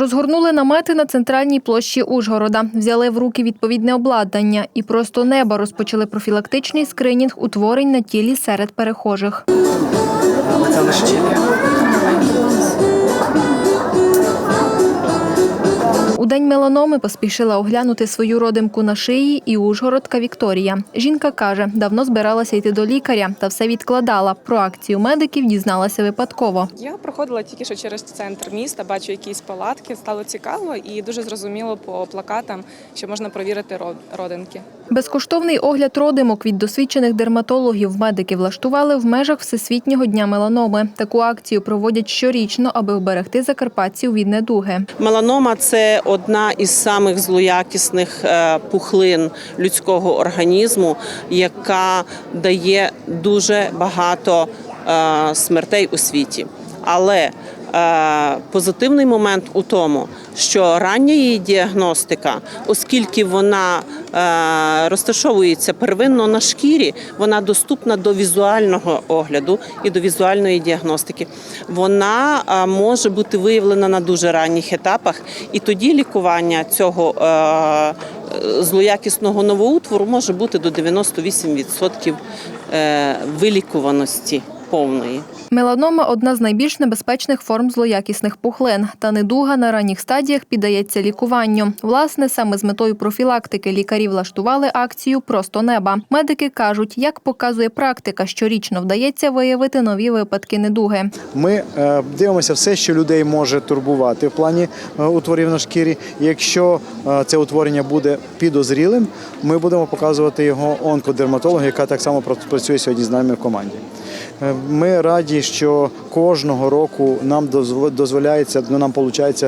Розгорнули намети на центральній площі Ужгорода, взяли в руки відповідне обладнання. І просто неба розпочали профілактичний скринінг утворень на тілі серед перехожих. Це лише день меланоми поспішила оглянути свою родимку на шиї і ужгородка Вікторія. Жінка каже, давно збиралася йти до лікаря та все відкладала. Про акцію медиків дізналася випадково. Я проходила тільки що через центр міста, бачу якісь палатки, стало цікаво і дуже зрозуміло по плакатам, що можна провірити родинки. Безкоштовний огляд родимок від досвідчених дерматологів медики влаштували в межах Всесвітнього дня меланоми. Таку акцію проводять щорічно, аби вберегти закарпатців від недуги. Меланома це одна із самих злоякісних е, пухлин людського організму, яка дає дуже багато е, смертей у світі. Але позитивний момент у тому, що рання її діагностика, оскільки вона е, розташовується первинно на шкірі, вона доступна до візуального огляду і до візуальної діагностики. Вона е, може бути виявлена на дуже ранніх етапах, і тоді лікування цього е, е, злоякісного новоутвору може бути до 98% е, вилікуваності повної. Меланома одна з найбільш небезпечних форм злоякісних пухлин. Та недуга на ранніх стадіях піддається лікуванню. Власне, саме з метою профілактики лікарі влаштували акцію Просто неба. Медики кажуть, як показує практика, щорічно вдається виявити нові випадки недуги. Ми е, дивимося все, що людей може турбувати в плані е, утворів на шкірі. Якщо е, це утворення буде підозрілим, ми будемо показувати його онкодерматологу, яка так само пра- працює сьогодні з нами в команді. Е, Ми раді, що кожного року нам дозв- дозволяється, ну, нам виходить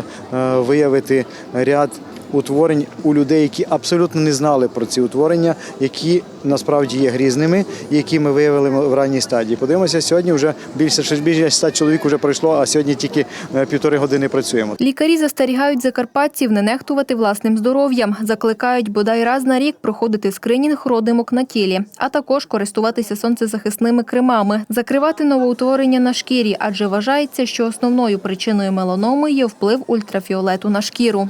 виявити ряд утворень у людей, які абсолютно не знали про ці утворення, які насправді є грізними, які ми виявили в ранній стадії. Подивимося, сьогодні вже більше більше 100 чоловік вже пройшло, а сьогодні тільки е, півтори години працюємо. Лікарі застерігають закарпатців не нехтувати власним здоров'ям, закликають бодай раз на рік проходити скринінг родимок на тілі, а також користуватися сонцезахисними кремами, закривати новоутворення на шкірі, адже вважається, що основною причиною меланоми є вплив ультрафіолету на шкіру.